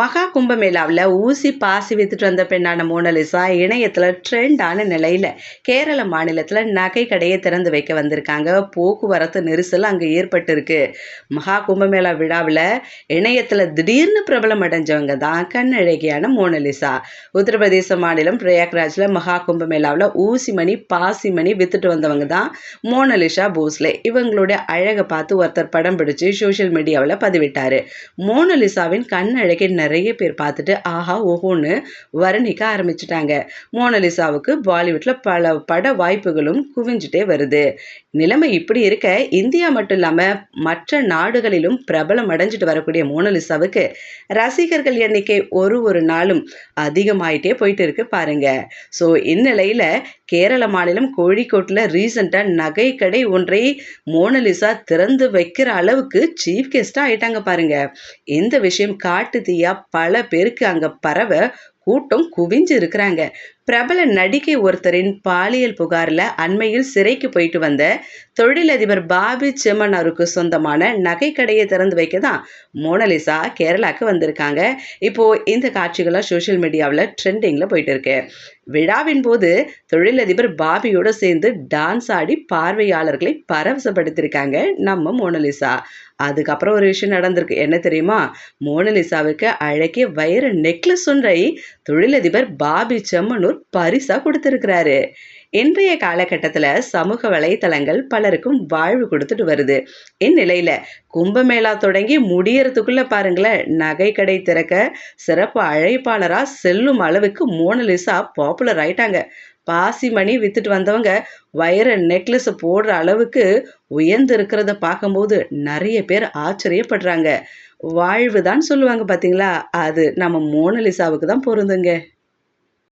மகா கும்பமேளாவில் ஊசி பாசி வித்துட்டு வந்த பெண்ணான மோனலிசா இணையத்தில் ட்ரெண்டான நிலையில் கேரள மாநிலத்தில் நகை கடையை திறந்து வைக்க வந்திருக்காங்க. போக்குவரத்து நெரிசல் அங்கே ஏற்பட்டிருக்கு. மகா கும்பமேளா விழாவில் இணையத்தில் திடீர்னு பிரபலம் அடைஞ்சவங்க தான் கண்ணழகியான மோனலிசா. உத்தரப்பிரதேச மாநிலம் பிரயாக்ராஜில் மகா கும்பமேளாவில் ஊசி மணி பாசி மணி வித்துட்டு வந்தவங்க தான் மோனலிசா போஸ்லே. இவங்களுடைய அழகை பார்த்து ஒருத்தர் படம் பிடிச்சு சோஷியல் மீடியாவில் பதிவிட்டார். மோனலிசாவின் கண்ணழகை நிறைய பேர் பார்த்துட்டு ஆஹா ஓஹோன்னு வர்ணிக்க ஆரம்பிச்சிட்டாங்க. மோனலிசாவுக்கு பாலிவுட்டில் பல பட வாய்ப்புகளும் குவிஞ்சிட்டே வருது. நிலைமை இப்படி இருக்க இந்தியா மட்டும் இல்லாமல் மற்ற நாடுகளிலும் பிரபலம் அடைஞ்சிட்டு வரக்கூடிய மோனலிசாவுக்கு ரசிகர்கள் எண்ணிக்கை ஒரு ஒரு நாளும் அதிகமாயிட்டே போயிட்டு இருக்கு பாருங்க. ஸோ இந்நிலையில் கேரள மாநிலம் கோழிக்கோட்டில் ரீசெண்டாக நகை கடை ஒன்றை மோனலிசா திறந்து வைக்கிற அளவுக்கு சீஃப் கெஸ்டாக ஆயிட்டாங்க பாருங்க. இந்த விஷயம் காட்டு தீயா பல பேருக்கு அங்கே பரவ கூட்டம் குவிஞ்சு இருக்கிறாங்க பிரபல நடிகை ஒருத்தரின் பாலியல் புகாரில் அண்மையில் சிறைக்கு போயிட்டு வந்த தொழிலதிபர் பாபி செம்மனாருக்கு சொந்தமான நகை கடையை திறந்து வைக்க தான் மோனலிசா கேரளாவுக்கு வந்திருக்காங்க. இப்போது இந்த காட்சிகளாக சோஷியல் மீடியாவில் ட்ரெண்டிங்கில் போயிட்டு இருக்கு விழாவின் போது தொழிலதிபர் பாபியோடு சேர்ந்து டான்ஸ் ஆடி பார்வையாளர்களை பரவசப்படுத்தியிருக்காங்க நம்ம மோனலிசா. அதுக்கப்புறம் ஒரு விஷயம் நடந்திருக்கு. என்ன தெரியுமா? மோனலிசாவுக்கு அழகிய வைர நெக்லஸ் ஒன்றை தொழிலதிபர் பாபி செம்மனூர் பரிசா கொடுத்திருக்கிறாரு. இன்றைய காலகட்டத்தில் சமூக வலைத்தளங்கள் பலருக்கும் வாழ்வு கொடுத்துட்டு வருது. இந்நிலையில் கும்பமேளா தொடங்கி முடியறதுக்குள்ளே பாருங்களேன் நகை கடை திறக்க சிறப்பு அழைப்பாளராக செல்லும் அளவுக்கு மோனலிசா பாப்புலர் ஆயிட்டாங்க. பாசி மணி வித்துட்டு வந்தவங்க வைர நெக்லஸ் போடுற அளவுக்கு உயர்ந்து இருக்கிறத பார்க்கும்போது நிறைய பேர் ஆச்சரியப்படுறாங்க. வாழ்வு தான் சொல்லுவாங்க பார்த்தீங்களா அது நம்ம மோனலிசாவுக்கு தான் பொருந்துங்க.